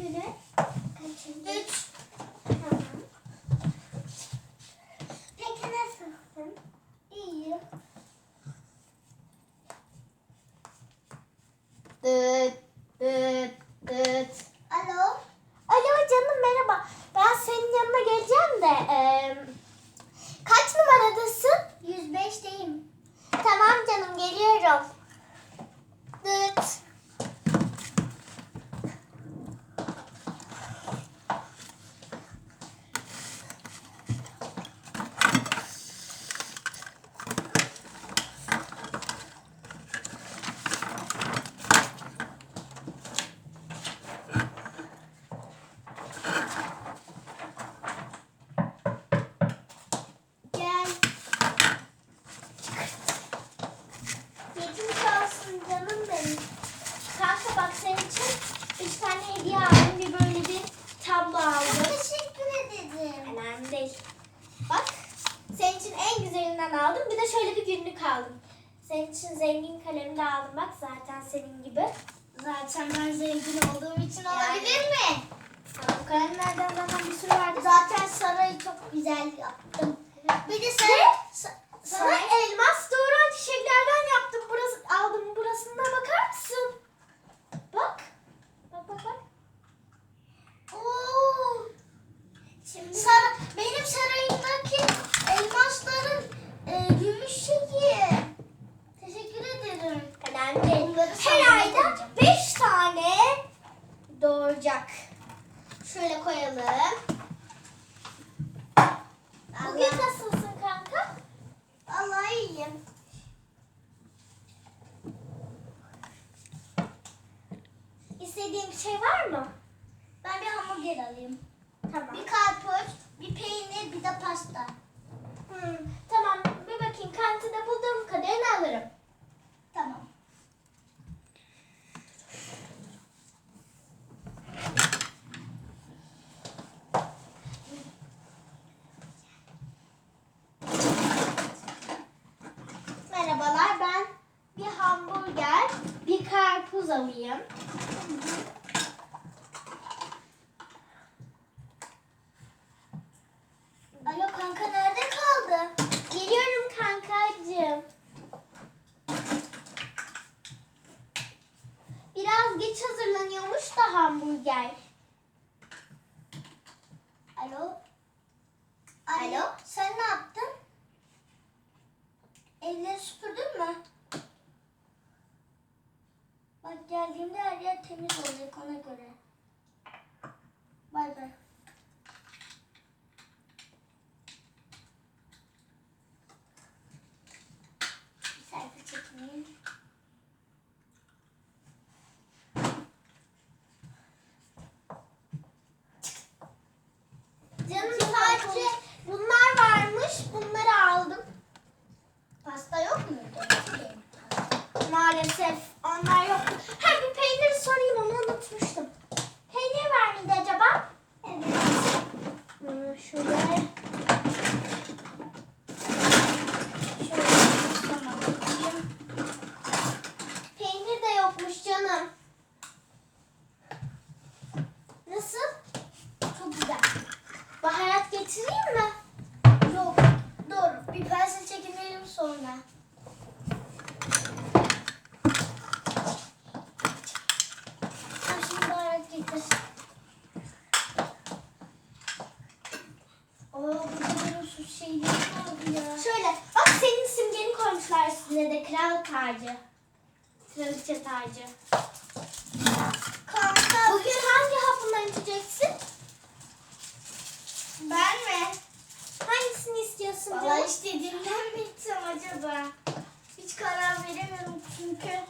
Kaçıncı? Üç. Tamam. Peki nasılsın? İyi. Dıt dıt dıt. Alo. Alo canım merhaba. Ben senin yanına geleceğim de eee, kaç numaradasın? 105'teyim. Tamam canım geliyorum. Dıt. Gel. Geçmiş olsun canım benim. Kanka bak senin için üç tane hediye aldım. Bir böyle bir tablo aldım. Teşekkür ederim. Önemli değil. Bak senin için en güzelinden aldım. Bir de şöyle bir günlük aldım. Senin için zengin kalemi de aldım. Bak zaten senin gibi. Zaten ben zengin olduğum için Yani. olabilir mi? Bu kalemlerden zaten bir sürü vardı. Zaten sarayı çok güzel yaptım. Bir de sarı, sa- Sana elmas doğuran çiçeklerden yaptım. Burası, aldım burasına bakar mısın? Bak. Bak bak bak. Oo. Şimdi Sar benim sarayımdaki elmasların e, gümüş şeyi. Teşekkür ederim. önemli değil. Bunları Her sana ayda koyacağım. 5 tane doğuracak. Şöyle koyalım. Bugün Allah, nasılsın kanka? Allah iyiyim. İstediğin bir şey var mı? Ben bir hamburger alayım. Tamam. Bir karpuz, bir peynir, bir de pasta. Hmm, tamam bir bakayım kantinde bulduğum kadarını alırım. Tamam. Merhabalar ben bir hamburger, bir karpuz alayım. Alo kanka nerede kaldı? Geliyorum kankacığım. Biraz geç hazırlanıyormuş da hamburger. Bak geldiğimde her yer temiz olacak ona göre. Bay bay. Bir selfie çekeyim. Canım sadece bunlar varmış. Bunları aldım. Pasta yok muydu? Maalesef onlar yok. Ha bir peynir sorayım onu unutmuştum. Peynir var mıydı acaba? Evet. Hmm, şöyle. Şöyle Tamam. bakayım. Peynir de yokmuş canım. Nasıl? Çok güzel. Baharat getireyim mi? Yok. Dur. Bir pense çekinelim sonra. Sen şimdi baharat getir. Oo, burada benim su şeyleri vardı ya. Şöyle bak senin simgeni koymuşlar üstüne de kral tacı. Kraliçe tacı. Kanka. Bugün hangi hapından içeceksin? Ben mi? Hangisini istiyorsun Valla canım? istediğimden mi içsem acaba? Hiç karar veremiyorum çünkü.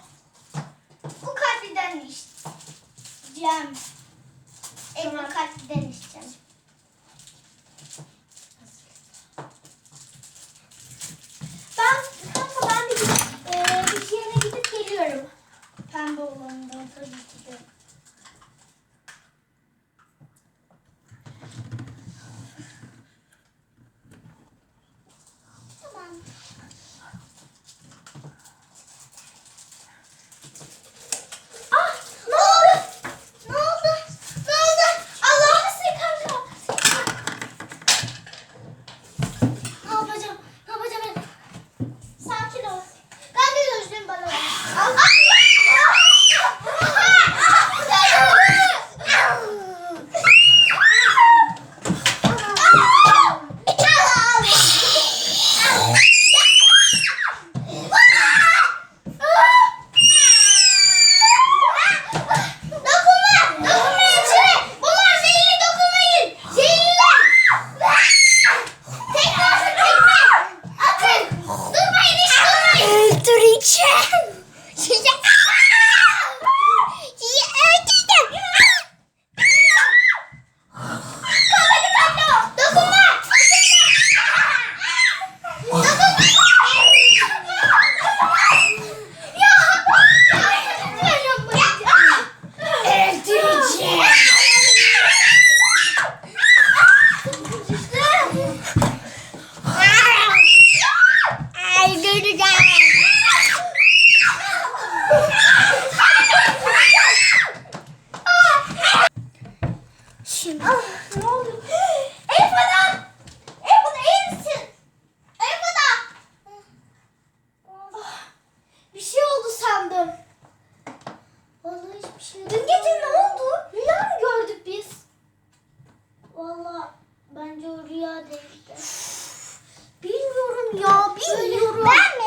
Bu kalpliden içeceğim. ya bilmiyorum. Ben